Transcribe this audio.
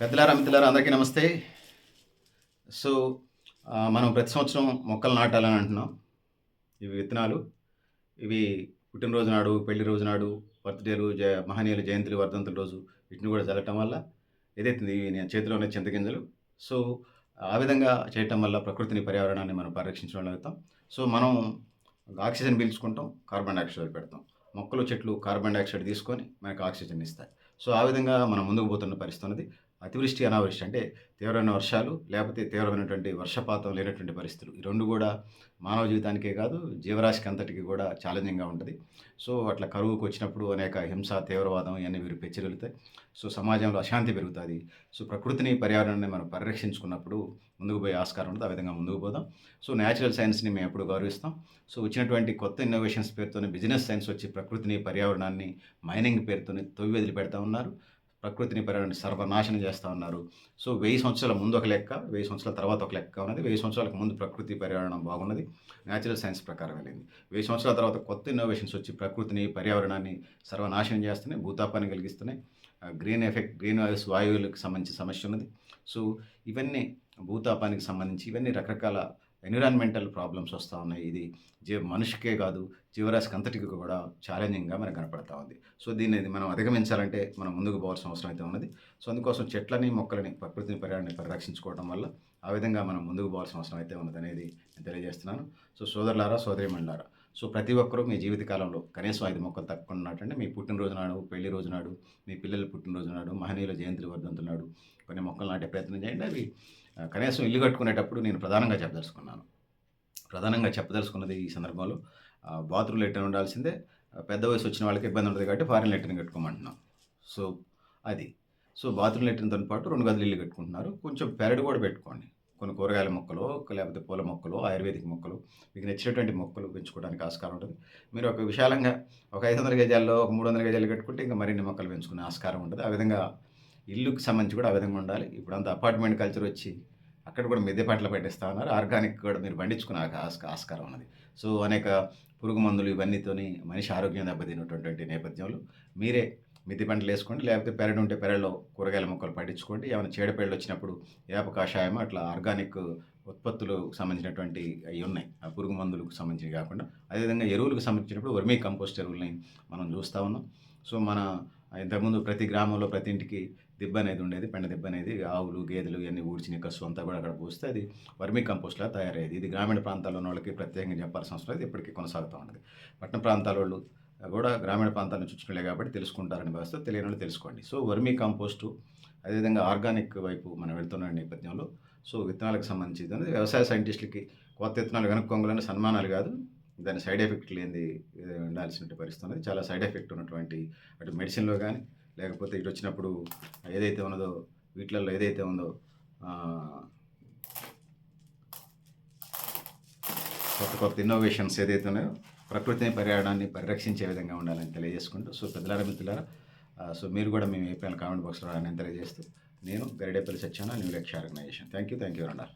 పెద్దలారా మిత్రులారా అందరికీ నమస్తే. సో మనం ప్రతి సంవత్సరం మొక్కలు నాటాలని అంటున్నాం. ఇవి విత్తనాలు. ఇవి పుట్టినరోజు నాడు పెళ్ళి రోజు నాడు బర్త్డేలు జ మహనీయుల జయంతులు వర్ధంతుల రోజు వీటిని కూడా చల్లటం వల్ల ఏదైతుంది? ఇవి నేను చేతిలో ఉన్న చింతగింజలు సో ఆ విధంగా చేయటం వల్ల ప్రకృతిని పర్యావరణాన్ని మనం పరిరక్షించడం అవుతాం సో మనం ఆక్సిజన్ పీల్చుకుంటాం కార్బన్ డైఆక్సైడ్ పెడతాం. మొక్కలు చెట్లు కార్బన్ డైఆక్సైడ్ తీసుకొని మనకు ఆక్సిజన్ ఇస్తాయి. సో ఆ విధంగా మనం ముందుకు పోతున్న పరిస్థితి ఉన్నది. అతివృష్టి అనావృష్టి అంటే తీవ్రమైన వర్షాలు లేకపోతే తీవ్రమైనటువంటి వర్షపాతం లేనటువంటి పరిస్థితులు. ఈ రెండు కూడా మానవ జీవితానికే కాదు జీవరాశికి అంతటికి కూడా ఛాలెంజింగ్గా ఉంటుంది. సో అట్లా కరువుకు వచ్చినప్పుడు అనేక హింస తీవ్రవాదం ఇవన్నీ వీరు పెచ్చిరెలుతాయి సో సమాజంలో అశాంతి పెరుగుతుంది. సో ప్రకృతిని పర్యావరణాన్ని మనం పరిరక్షించుకున్నప్పుడు ముందుకు పోయే ఆస్కారం ఉంటుంది. ఆ విధంగా ముందుకు పోదాం. సో న్యాచురల్ సైన్స్ని మేము ఎప్పుడు గౌరవిస్తాం. సో వచ్చినటువంటి కొత్త ఇన్నోవేషన్స్ పేరుతోనే బిజినెస్ సైన్స్ వచ్చి ప్రకృతిని పర్యావరణాన్ని మైనింగ్ పేరుతోని తొవ్వి వదిలిపెడతా ఉన్నారు. ప్రకృతిని పర్యావరణాన్ని సర్వనాశనం చేస్తూ ఉన్నారు. సో వెయ్యి సంవత్సరాల ముందు ఒక లెక్క వెయ్యి సంవత్సరాల తర్వాత ఒక లెక్క ఉన్నది. వెయ్యి సంవత్సరాలకు ముందు ప్రకృతి పర్యావరణం బాగున్నది. న్యాచురల్ సైన్స్ ప్రకారం వెళ్ళింది. వెయ్యి సంవత్సరాల తర్వాత కొత్త ఇన్నోవేషన్స్ వచ్చి ప్రకృతిని పర్యావరణాన్ని సర్వనాశనం చేస్తున్నాయి భూతాపాన్ని కలిగిస్తున్నాయి. గ్రీన్ ఎఫెక్ట్ గ్రీన్ హౌస్ వాయువులకు సంబంధించి సమస్య ఉన్నది. సో ఇవన్నీ భూతాపానికి సంబంధించి ఇవన్నీ రకరకాల ఎన్విరాన్మెంటల్ ప్రాబ్లమ్స్ వస్తూ ఉన్నాయి. ఇది జీవ మనిషికే కాదు జీవరాశికి అంతటికి కూడా ఛాలెంజింగ్గా మనకు కనపడతా ఉంది. సో దీన్ని మనం అధిగమించాలంటే మనం ముందుకు పోవాల్సిన అవసరం అయితే ఉన్నది. సో అందుకోసం చెట్లని మొక్కలని ప్రకృతిని పర్యాన్ని పరిరక్షించుకోవడం వల్ల ఆ విధంగా మనం ముందుకు పోవాల్సిన అవసరం అయితే ఉన్నది అనేది నేను తెలియజేస్తున్నాను. సో సోదరులారా సోదరిమణులారా సో ప్రతి ఒక్కరూ మీ జీవితకాలంలో కనీసం ఐదు మొక్కలు తప్పకుండా అంటే మీ పుట్టినరోజు నాడు పెళ్ళి రోజు నాడు మీ పిల్లల పుట్టినరోజు నాడు మహనీయుల జయంతి వర్ధంతున్నాడు కొన్ని మొక్కలు నాటే ప్రయత్నం చేయండి. అవి కనీసం ఇల్లు కట్టుకునేటప్పుడు నేను ప్రధానంగా చెప్పదలుచుకున్నాను. ప్రధానంగా చెప్పదలుచుకున్నది ఈ సందర్భంలో బాత్రూమ్ లెటర్ ఉండాల్సిందే. పెద్ద వయసు వచ్చిన వాళ్ళకి ఇబ్బంది ఉంటుంది కాబట్టి ఫారిన్ లెటర్ని కట్టుకోమంటున్నాం. సో అది. సో బాత్రూమ్ లెటర్తో పాటు రెండు గదులు ఇల్లు కట్టుకుంటున్నారు. కొంచెం పెరడు కూడా పెట్టుకోండి. కొన్ని కూరగాయల మొక్కలు లేకపోతే పూల మొక్కలు ఆయుర్వేదిక్ మొక్కలు మీకు నచ్చినటువంటి మొక్కలు పెంచుకోవడానికి ఆస్కారం ఉంటుంది. మీరు ఒక విశాలంగా ఒక ఐదు వందల గజాల్లో ఒక మూడు వందల గజాలు కట్టుకుంటే ఇంకా మరిన్ని మొక్కలు పెంచుకునే ఆస్కారం ఉంటుంది. ఆ విధంగా ఇల్లుకి సంబంధించి కూడా ఆ విధంగా ఉండాలి. ఇప్పుడు అంతా అపార్ట్మెంట్ కల్చర్ వచ్చి అక్కడ కూడా మిద్దె పంటలు పెట్టేస్తా ఉన్నారు. ఆర్గానిక్ కూడా మీరు పండించుకునే ఆస్కారం ఉన్నది. సో అనేక పురుగు మందులు ఇవన్నీతోని మనిషి ఆరోగ్యం దెబ్బతినటువంటి నేపథ్యంలో మీరే మిద్ది పంటలు వేసుకోండి లేకపోతే పెరడు ఉంటే పెరడులో కూరగాయల మొక్కలు పండించుకోండి ఏమైనా చీడపేళ్ళు వచ్చినప్పుడు వేప కషాయం అట్లా ఆర్గానిక్ ఉత్పత్తులకు సంబంధించినటువంటి అవి ఉన్నాయి. ఆ పురుగు మందులకు సంబంధించి కాకుండా అదేవిధంగా ఎరువులకు సంబంధించినప్పుడు వర్మీ కంపోస్ట్ ఎరువులని మనం చూస్తూ ఉన్నాం. సో మన ఇంతకుముందు ప్రతి గ్రామంలో ప్రతి ఇంటికి దిబ్బ అనేది ఉండేది పెండ దిబ్బ అనేది ఆవులు గేదెలు ఇవన్నీ ఊడ్చిన కసు అంతా కూడా అక్కడ పోస్తే అది వర్మీ కంపోస్ట్లా తయారయ్యేది. ఇది గ్రామీణ ప్రాంతాల్లో ఉన్న వాళ్ళకి ప్రత్యేకంగా చెప్పాల్సిన అవసరం లేదు ఇప్పటికీ కొనసాగుతూ ఉన్నది. పట్టణ ప్రాంతాల వాళ్ళు కూడా గ్రామీణ ప్రాంతాల నుంచి వచ్చినలే కాబట్టి తెలుసుకుంటారని వ్యవస్థ తెలియని వాళ్ళు తెలుసుకోండి. సో వర్మీ కంపోస్టు అదేవిధంగా ఆర్గానిక్ వైపు మనం వెళ్తున్న నేపథ్యంలో సో విత్తనాలకు సంబంధించి అనేది వ్యవసాయ సైంటిస్టులకి కొత్త విత్తనాలు కనుక్కోగలని సన్మానాలు కాదు దాని సైడ్ ఎఫెక్ట్ లేనిది ఉండాల్సిన పరిస్థితి ఉన్నది. చాలా సైడ్ ఎఫెక్ట్ ఉన్నటువంటి అటు మెడిసిన్లో కానీ లేకపోతే ఇటు వచ్చినప్పుడు ఏదైతే ఉన్నదో వీటిలలో ఏదైతే ఉందో కొత్త కొత్త ఇన్నోవేషన్స్ ఏదైతే ఉన్నాయో ప్రకృతిని పర్యావరణాన్ని పరిరక్షించే విధంగా ఉండాలని తెలియజేసుకుంటూ సో పెద్దలారా మిత్రులారా సో మీరు కూడా మేము ఏపీఎల్ కామెంట్ బాక్స్లో రాని తెలియజేస్తూ నేను Garidepalli సత్యాన new lecture organization. Thank you thank you అన్నారు